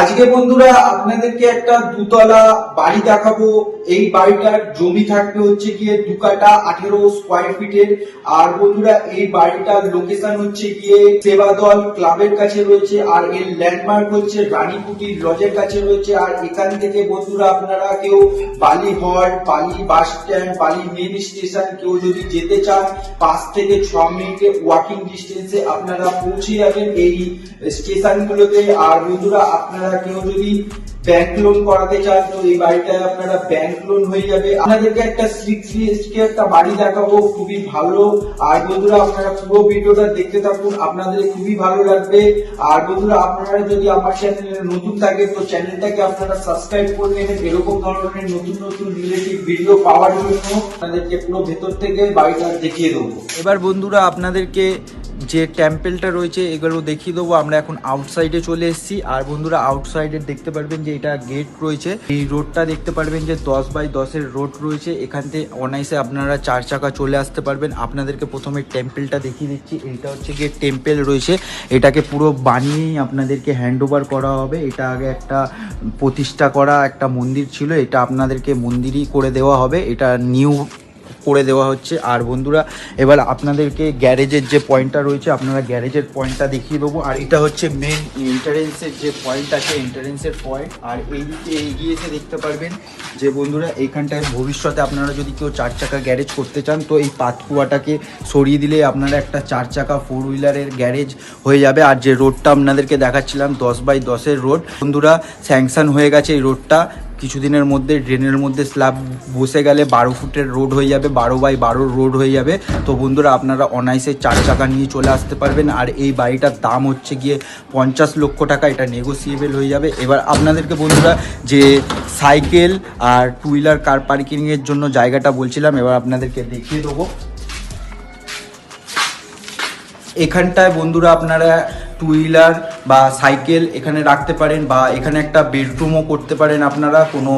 আজকে বন্ধুরা, আপনাদেরকে একটা দুতলা বাড়ি দেখাবো। এই বাড়িটার জমি থাকবে হচ্ছে গিয়ে দু কাটা আঠেরো স্কোয়ার ফিটের আর বন্ধুরা, এই বাড়িটার লোকেশন হচ্ছে গিয়ে সেবাদল ক্লাবের কাছে রয়েছে, আর এর ল্যান্ডমার্ক হচ্ছে রানীকুটির লজের কাছে রয়েছে। আর এখান থেকে বন্ধুরা, আপনারা কেউ বালি হল, Bally bus stand Bally main station কেউ যদি যেতে চান, পাঁচ থেকে ছ মিনিটে ওয়াকিং ডিস্টেন্সে আপনারা পৌঁছে যাবেন এই স্টেশনগুলোতে আর বন্ধুরা, আপনারা কেউ যদি ব্যাংক লোন করাতে চান, তো এই বাড়িটায় আপনারা ব্যাংক লোন হয়ে যাবে। আপনাদেরকে একটা সিক্স একটা বাড়ি দেখাবো, খুবই ভালো। আর বন্ধুরা, আপনারা পুরো ভিডিওটা দেখতে থাকুন, আপনাদের খুবই ভালো লাগবে। আর বন্ধুরা, আপনারা যদি আমার চ্যানেলে নতুন থাকে, তো চ্যানেলটাকে আপনারা সাবস্ক্রাইব করে নেবেন। এরকম ধরনের নতুন নতুন রিলেটিভ ভিডিও পাওয়ার জন্য আপনাদেরকে পুরো ভেতর থেকে বাড়িটা দেখিয়ে দেবো। এবার বন্ধুরা, আপনাদেরকে যে টেম্পেলটা রয়েছে, এগুলো দেখিয়ে দেবো। আমরা এখন আউটসাইডে চলে এসেছি। আর বন্ধুরা আউটসাইডে দেখতে পারবেন যে এটা গেট রয়েছে। এই রোডটা দেখতে পারবেন যে দশ বাই দশের রোড রয়েছে। এখান থেকে অনায়াসে আপনারা চার চাকা চলে আসতে পারবেন। আপনাদেরকে প্রথমে টেম্পেলটা দেখিয়ে দিচ্ছি। এইটা হচ্ছে গিয়ে টেম্পেল রয়েছে। এটাকে পুরো বানিয়েই আপনাদেরকে হ্যান্ড ওভার করা হবে। এটা আগে একটা প্রতিষ্ঠা করা একটা মন্দির ছিল। এটা আপনাদেরকে মন্দিরই করে দেওয়া হবে। এটা নিউ করে দেওয়া হচ্ছে। আর বন্ধুরা, এবার আপনাদেরকে গ্যারেজের যে পয়েন্টটা রয়েছে, আপনারা গ্যারেজের পয়েন্টটা দেখিয়ে দেবো। আর এটা হচ্ছে মেন এন্টারেন্সের যে পয়েন্ট আছে এন্টারেন্সের পয়েন্ট আর এই দিকে এগিয়ে এসে দেখতে পারবেন যে বন্ধুরা, এইখানটায় ভবিষ্যতে আপনারা যদি কেউ চার চাকা গ্যারেজ করতে চান, তো এই পাতকুয়াটাকে সরিয়ে দিলে আপনারা একটা চার চাকা ফোর হুইলারের গ্যারেজ হয়ে যাবে। আর যে রোডটা আপনাদেরকে দেখাচ্ছিলাম, দশ বাই দশের রোড বন্ধুরা স্যাংশন হয়ে গেছে এই রোডটা কিছুদিনের মধ্যে, ড্রেনের মধ্যে স্ল্যাব বসে গেলে বারো ফুটের রোড হয়ে যাবে, বারো বাই বারো রোড হয়ে যাবে। তো বন্ধুরা, আপনারা অনায়াসে চার চাকা নিয়ে চলে আসতে পারবেন। আর এই বাড়িটার দাম হচ্ছে গিয়ে পঞ্চাশ লক্ষ টাকা, এটা নেগোসিয়েবল হয়ে যাবে। এবার আপনাদেরকে বন্ধুরা, যে সাইকেল আর টু হুইলার কার পার্কিংয়ের জন্য জায়গাটা বলছিলাম, এবার আপনাদেরকে দেখিয়ে দেবো। এখানটায় বন্ধুরা, আপনারা টু হুইলার বা সাইকেল এখানে রাখতে পারেন বা এখানে একটা বেডরুমও করতে পারেন আপনারা, কোনো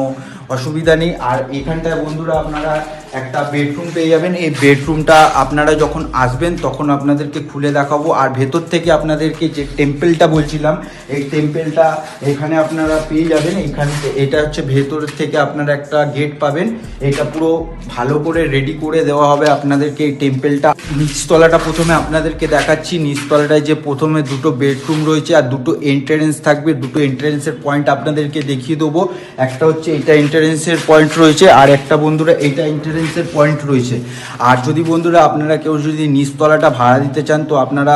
অসুবিধা নেই। আর এখানটায় বন্ধুরা আপনারা একটা বেডরুম পেয়ে যাবেন। এই বেডরুমটা আপনারা যখন আসবেন, তখন আপনাদেরকে খুলে দেখাবো। আর ভেতর থেকে আপনাদেরকে যে টেম্পেলটা বলছিলাম, এই টেম্পেলটা এখানে আপনারা পেয়ে যাবেন। এখানে এটা হচ্ছে ভেতর থেকে আপনারা একটা গেট পাবেন। এটা পুরো ভালো করে রেডি করে দেওয়া হবে আপনাদেরকে এই টেম্পেলটা নিচতলাটা প্রথমে আপনাদেরকে দেখাচ্ছি। নিচতলাটায় যে প্রথমে দুটো বেডরুম রয়েছে আর দুটো এন্ট্রেন্স থাকবে। দুটো এন্ট্রেন্সের পয়েন্ট আপনাদেরকে দেখিয়ে দেবো। একটা হচ্ছে এটা এন্ট্রেন্সের পয়েন্ট রয়েছে। আর একটা বন্ধুরা এইটা এন্ট্রেন্সের পয়েন্ট রয়েছে। আর যদি বন্ধুরা আপনারা কেউ যদি নিচতলাটা ভাড়া দিতে চান তো আপনারা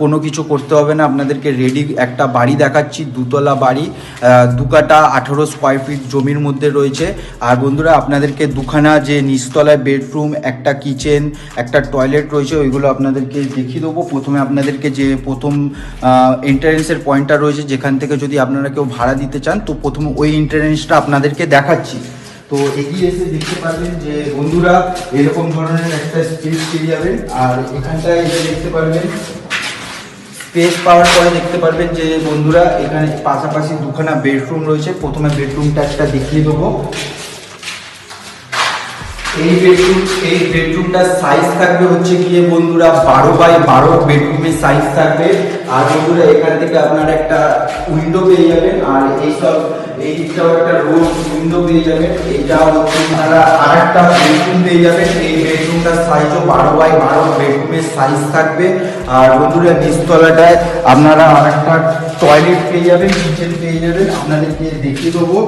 কোনো কিছু করতে হবে না। আপনাদেরকে রেডি একটা বাড়ি দেখাচ্ছি দুতলা বাড়ি আহ, দু কাটা আঠেরো স্কোয়ার ফিট জমির মধ্যে রয়েছে। আর বন্ধুরা আপনাদেরকে দুখানা যে নিচতলায় বেডরুম একটা কিচেন একটা টয়লেট রয়েছে ওইগুলো আপনাদেরকে দেখিয়ে দেবো। প্রথমে আপনাদেরকে যে প্রথম এন্ট্রেন্সের পয়েন্টটা রয়েছে যেখান থেকে যদি আপনারা কেউ ভাড়া দিতে চান তো প্রথমে ওই এন্ট্রেন্সটা আপনাদেরকে দেখাচ্ছি। তো এগিয়ে এসে দেখতে পারবেন যে বন্ধুরা এরকম ধরনের একটা স্পেস পেয়ে যাবেন। আর এখানটায় এসে দেখতে পারবেন স্পেস পাওয়ার পরে দেখতে পারবেন যে বন্ধুরা এখানে পাশাপাশি দুখানা বেডরুম রয়েছে। প্রথমে বেডরুমটা একটা দেখিয়ে দেবো। এই বেডরুম এই বেডরুমটার সাইজ থাকবে হচ্ছে গিয়ে বন্ধুরা বারো বাই বারো বেডরুমের সাইজ থাকবে। আর বন্ধুরা এখান থেকে আপনারা একটা উইন্ডো পেয়ে যাবেন। আর এইসব এই দিকটাও একটা রোড উইন্ডো পেয়ে যাবেন এইটা হচ্ছে আপনারা আর একটা বেডরুম পেয়ে যাবেন এই বেডরুমটার সাইজও বারো বাই বারো বেডরুমের সাইজ থাকবে। আর বন্ধুরা নিচতলাটায় আপনারা আর একটা টয়লেট পেয়ে যাবেন কিচেন পেয়ে যাবেন। আপনাদেরকে দেখিয়ে দেবো।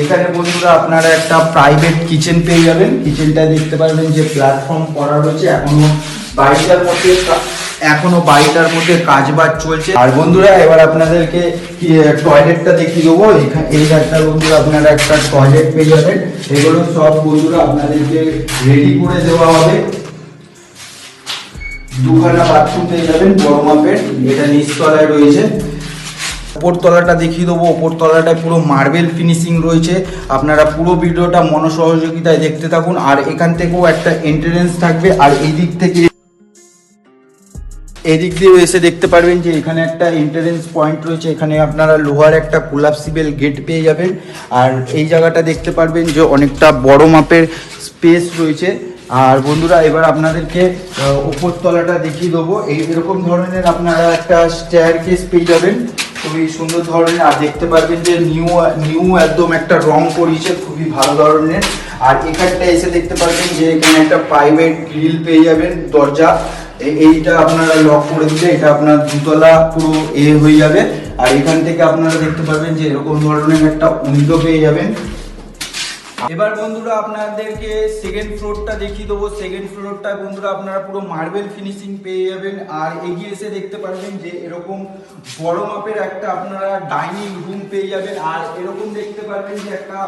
এখানে বন্ধুরা, আপনারা একটা প্রাইভেট কিচেন পেয়ে যাবেন। কিচেনটা দেখতে পারবেন যে প্ল্যাটফর্ম করা রয়েছে। এখনও বাড়িটার মধ্যে এখনও বাড়িটার মধ্যে কাজ বাজ চলছে। আর বন্ধুরা, এবার আপনাদেরকে টয়লেটটা দেখিয়ে দেবো। এই একটা বন্ধুরা, আপনারা একটা টয়লেট পেয়ে যাবেন। এগুলো সব বন্ধুরা আপনাদেরকে রেডি করে দেওয়া হবে। দুখানা বাথরুম পেয়ে যাবেন, বড় মাপের। এটা নিচতলায় রয়েছে। ওপর তলাটা দেখিয়ে দেবো। ওপর তলাটায় পুরো মার্বেল ফিনিশিং রয়েছে। আপনারা পুরো ভিডিওটা মনোসহযোগিতায় দেখতে থাকুন। আর এখান থেকেও একটা এন্ট্রেন্স থাকবে। আর এই দিক থেকে এদিক দিয়ে এসে দেখতে পারবেন যে এখানে একটা এন্ট্রেন্স পয়েন্ট রয়েছে। এখানে আপনারা লোহার একটা কোলাপসিবল গেট পেয়ে যাবেন। আর এই জায়গাটা দেখতে পারবেন যে অনেকটা বড় মাপের স্পেস রয়েছে। আর বন্ধুরা এবার আপনাদেরকে আহ, উপর তলাটা দেখিয়ে দেবো। এই এরকম ধরনের আপনারা একটা স্টেয়ার কেস পেয়ে যাবেন। খুবই সুন্দর ধরনের। আর দেখতে পারবেন যে নিউ নিউ একদম একটা রং করিয়েছে। খুবই ভালো ধরনের। আর এখানটা এসে দেখতে পারবেন যে এখানে একটা প্রাইভেট গ্রিল পেয়ে যাবেন। দরজা। এইটা আপনারা লক করে দিলে এটা আপনার দুতলা পুরো এ হয়ে যাবে। আর এখান থেকে আপনারা দেখতে পাবেন যে এরকম ধরনের একটা উইন্ডো পেয়ে যাবেন। এবার বন্ধুরা আপনাদেরকে সেকেন্ড ফ্লোরটা দেখিয়ে দেবো। সেকেন্ড ফ্লোরটা বন্ধুরা আপনারা পুরো মার্বেল ফিনিশিং পেয়ে যাবেন। আর এগিয়ে এসে দেখতে পারবেন যে এরকম বড় মাপের একটা আপনারা ডাইনিং রুম পেয়ে যাবেন। আর এরকম দেখতে পারবেন যে একটা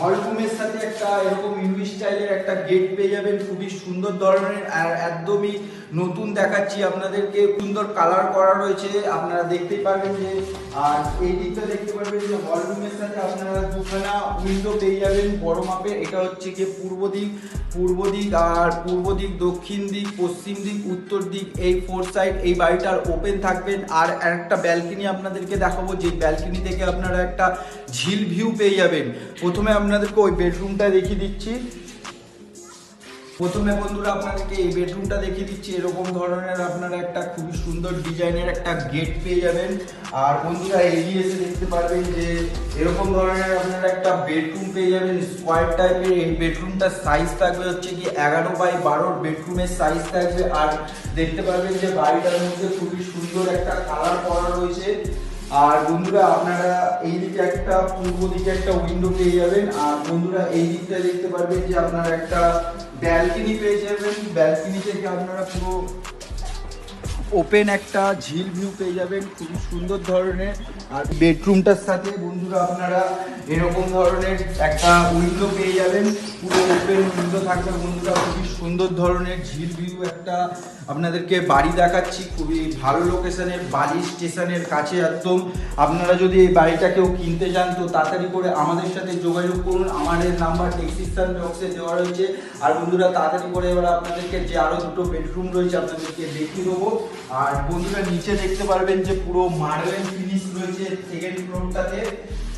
হল রুমের সাথে একটা এরকম ইউ স্টাইলের একটা গেট পেয়ে যাবেন। খুবই সুন্দর ধরনের। আর একদমই নতুন দেখাচ্ছি আপনাদেরকে। সুন্দর কালার করা রয়েছে। আপনারা দেখতেই পারবেন যে, আর এই দিকটা দেখতে পারবেন যে হল রুমের সাথে আপনারা দুখানা উইন্ডো পেয়ে যাবেন। বড় মাপের এটা হচ্ছে গিয়ে পূর্ব দিক পূর্ব দিক আর পূর্ব দিক, দক্ষিণ দিক, পশ্চিম দিক, উত্তর দিক, এই ফোর সাইড এই বাড়িটার ওপেন থাকবেন। আর একটা ব্যালকনি আপনাদেরকে দেখাবো যে ব্যালকনি থেকে আপনারা একটা ঝিল ভিউ পেয়ে যাবেন। প্রথমে আপনাদেরকে ওই বেডরুমটা দেখিয়ে দিচ্ছি। প্রথমে বন্ধুরা আপনাদেরকে এই বেডরুমটা দেখিয়ে দিচ্ছি। এরকম ধরনের আপনারা একটা খুবই সুন্দর ডিজাইনের একটা গেট পেয়ে যাবেন। আর বন্ধুরা এগিয়ে এসে দেখতে পারবেন যে এরকম ধরনের আপনারা একটা বেডরুম পেয়ে যাবেন স্কোয়ার টাইপের এই বেডরুমটার সাইজ থাকবে হচ্ছে কি এগারো বাই বারোর বেডরুমের সাইজ থাকবে। আর দেখতে পারবেন যে বাড়িটার মধ্যে খুবই সুন্দর একটা কালার করা রয়েছে। আর বন্ধুরা, আপনারা এই দিকে একটা পূর্ব দিকে একটা উইন্ডো পেয়ে যাবেন। আর বন্ধুরা, এই দিকটা দেখতে পারবেন যে আপনারা একটা ব্যালকনি পেয়ে যাবেন। ব্যালকনি থেকে আপনারা পুরো ওপেন একটা ঝিল ভিউ পেয়ে যাবেন। খুবই সুন্দর ধরনের। আর বেডরুমটার সাথে বন্ধুরা, আপনারা এরকম ধরনের একটা উইন্ডো পেয়ে যাবেন। পুরো ওপেন উইন্ডো থাকবে বন্ধুরা। খুবই সুন্দর ধরনের ঝিল ভিউ একটা আপনাদেরকে বাড়ি দেখাচ্ছি, খুবই ভালো লোকেশনের বালি স্টেশনের কাছে একদম। আপনারা যদি এই বাড়িটা কেউ কিনতে চান, তো তাড়াতাড়ি করে আমাদের সাথে যোগাযোগ করুন। আমাদের নাম্বার টেক্সিস্টান বক্সে দেওয়া রয়েছে। আর বন্ধুরা, তাড়াতাড়ি করে এবার আপনাদেরকে যে আরও দুটো বেডরুম রয়েছে, আপনাদেরকে দেখিয়ে দেবো। আর বন্ধুরা, নিচে দেখতে পারবেন যে পুরো মার্বেল ফিনিশ রয়েছে সেকেন্ড ফ্লোরটাতে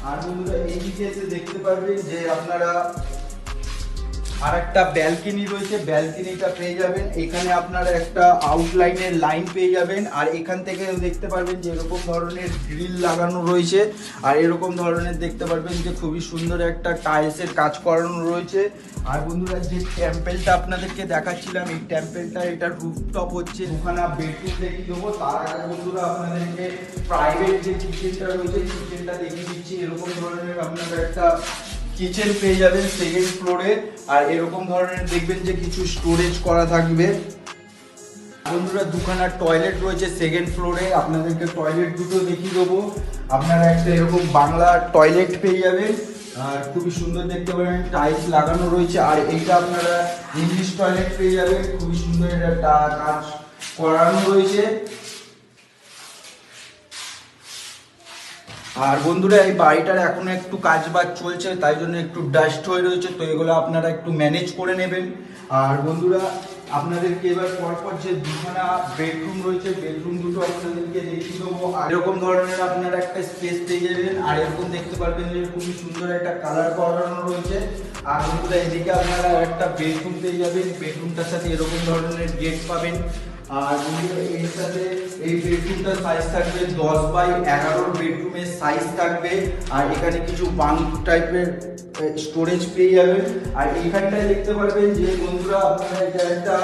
আর বন্ধুরা, এইদিকে এসে দেখতে পারবেন যে আপনারা আর একটা ব্যালকনি রয়েছে ব্যালকনিটা পেয়ে যাবেন। এখানে আপনারা একটা আউটলাইনের লাইন পেয়ে যাবেন। আর এখান থেকে দেখতে পারবেন যে এরকম ধরনের গ্রিল লাগানো রয়েছে। আর এরকম ধরনের দেখতে পারবেন যে খুবই সুন্দর একটা টাইলসের কাজ করানো রয়েছে। আর বন্ধুরা, যে টেম্পেলটা আপনাদেরকে দেখাচ্ছিলাম, এই টেম্পেলটা এটা রুফটপ হচ্ছে। দুখানা বেডরুম দেখিয়ে দেবো। তার আগে বন্ধুরা, আপনাদেরকে প্রাইভেট যে কিচেনটা রয়েছে কিচেনটা দেখিয়ে দিচ্ছি। এরকম ধরনের আপনারা একটা কিচেন পেয়ে যাবেন সেকেন্ড ফ্লোরে আর এরকম ধরনের দেখবেন যে কিছু স্টোরেজ করা থাকবে। বন্ধুরা, দুখানা টয়লেট রয়েছে সেকেন্ড ফ্লোরে আপনাদেরকে টয়লেট দুটো দেখিয়ে দেবো। আপনারা একটা এরকম বাংলা টয়লেট পেয়ে যাবেন। আর খুবই সুন্দর দেখতে পাবেন টাইলস লাগানো রয়েছে। আর এইটা আপনারা ইংলিশ টয়লেট পেয়ে যাবেন। খুবই সুন্দর একটা কাজ করানো রয়েছে। আর বন্ধুরা, এই বাড়িটার এখনও একটু কাজ বাজ চলছে, তাই জন্য একটু ডাস্ট হয়ে রয়েছে, তো এগুলো আপনারা একটু ম্যানেজ করে নেবেন। আর বন্ধুরা, আপনাদেরকে এবার পরপর যে দুখানা বেডরুম রয়েছে বেডরুম দুটো আপনাদেরকে দেখিয়ে দেবো। আর এরকম ধরনের আপনারা একটা স্পেস পেয়ে যাবেন, আর এরকম দেখতে পারবেন যে খুবই সুন্দর একটা কালার করানো রয়েছে। আর বন্ধুরা, এদিকে আপনারা একটা বেডরুম পেয়ে যাবেন বেডরুমটার সাথে এরকম ধরনের গেট পাবেন। আর এর সাথে এই বেডরুমটার সাইজ থাকবে দশ বাই এগারোর বেডরুমের সাইজ থাকবে। আর এখানে কিছু বাঙ্ক টাইপের স্টোরেজ পেয়ে যাবেন। আর এইখানটায় দেখতে পারবেন যে বন্ধুরা, আপনারা এটা একটা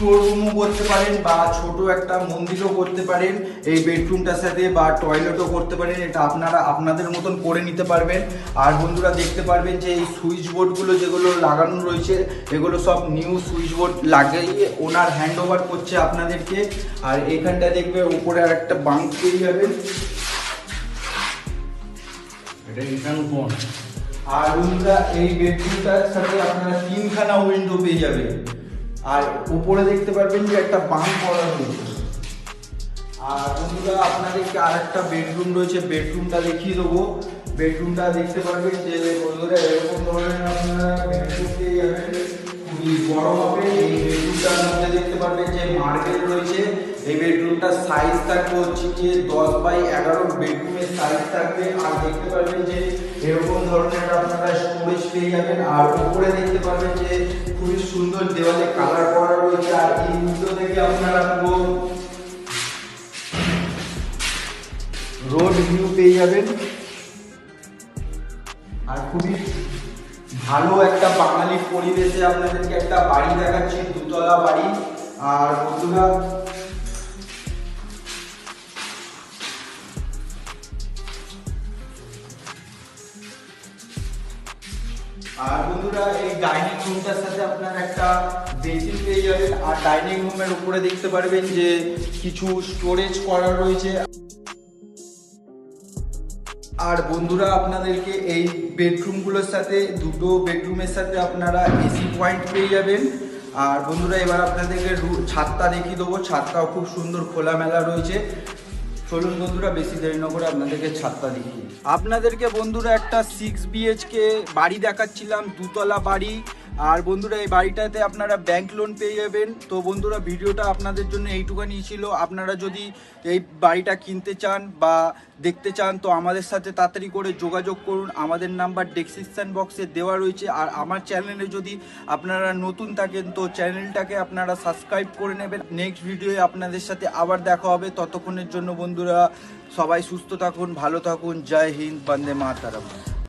স্টোর রুমও করতে পারেন বা ছোট একটা মন্দিরও করতে পারেন এই বেডরুমটার সাথে বা টয়লেটও করতে পারেন এটা আপনারা আপনাদের মতন করে নিতে পারবেন। আর বন্ধুরা দেখতে পারবেন যে এই সুইচ বোর্ডগুলো যেগুলো লাগানো রয়েছে এগুলো সব নিউ সুইচ বোর্ড লাগিয়ে ওনার হ্যান্ড ওভার করছে আপনাদেরকে। আর এখানটা দেখবে উপরে আর একটা বাঙ্ক পেয়ে যাবেন এটা কোন আর বন্ধুরা এই বেডরুমটার সাথে আপনারা তিনখানা উইন্ডো পেয়ে যাবেন। আর উপরে দেখতে পারবেন যে একটা বাম করা রয়েছে আর বন্ধুরা, আপনাদেরকে আর একটা বেডরুম রয়েছে। বেডরুমটা দেখিয়ে দেবো। বেডরুমটা দেখতে পারবেন যে বন্ধুরা, এরকম ধরনের আপনারা বেডরুম পেয়ে যাবেন। খুবই বড় হবে। এই বেডরুমটার মধ্যে দেখতে পারবেন যে মার্বেল রয়েছে। এই বেডরুমটার সাইজ থাকবে হচ্ছে যে দশ বাই এগারো বেডরুমের সাইজ থাকবে। আর দেখতে পারবেন যে এরকম ধরনের আপনারা স্টোরেজ পেয়ে যাবেন। আর উপরে দেখতে পারবেন যে খুবই সুন্দর দেওয়ালে কালার করা রয়েছে। আর এই উল্টো থেকে আপনারা পুরো রোড ভিউ পেয়ে যাবেন। আর খুবই ভালো একটা বাঙালি পরিবেশে আপনাদেরকে একটা বাড়ি দেখাচ্ছি, দুতলা বাড়ি। আর বন্ধুরা আর বন্ধুরা, এই ডাইনিং রুমটার সাথে আপনার একটা বেসিন পেয়ে যাবেন। আর ডাইনিং রুমের উপরে দেখতে পারবেন যে কিছু স্টোরেজ করা রয়েছে। আর বন্ধুরা, আপনাদেরকে এই বেডরুমগুলোর সাথে, দুটো বেডরুমের সাথে আপনারা এসি পয়েন্ট পেয়ে যাবেন। আর বন্ধুরা, এবার আপনাদেরকে ছাদটা দেখিয়ে দেবো। ছাদটাও খুব সুন্দর খোলামেলা রয়েছে। চলুন বন্ধুরা, বেশি দেরি না করে আপনাদেরকে ছাদটা দেখিয়ে আপনাদেরকে বন্ধুরা একটা সিক্স বিএইচকে বাড়ি দেখাচ্ছিলাম, দুতলা বাড়ি। আর বন্ধুরা, এই বাড়িটাতে আপনারা ব্যাংক লোন পেয়ে যাবেন। তো বন্ধুরা, ভিডিওটা আপনাদের জন্য এইটুকানি ছিল। আপনারা যদি এই বাড়িটা কিনতে চান বা দেখতে চান, তো আমাদের সাথে তাড়াতাড়ি করে যোগাযোগ করুন। আমাদের নাম্বার ডেসক্রিপশন বক্সে দেওয়া রয়েছে। আর আমার চ্যানেলে যদি আপনারা নতুন থাকেন, তো চ্যানেলটাকে আপনারা সাবস্ক্রাইব করে নেবেন। নেক্সট ভিডিওয়ে আপনাদের সাথে আবার দেখা হবে। ততক্ষণের জন্য বন্ধুরা, সবাই সুস্থ থাকুন, ভালো থাকুন। জয় হিন্দ, বন্দে মাতারাম।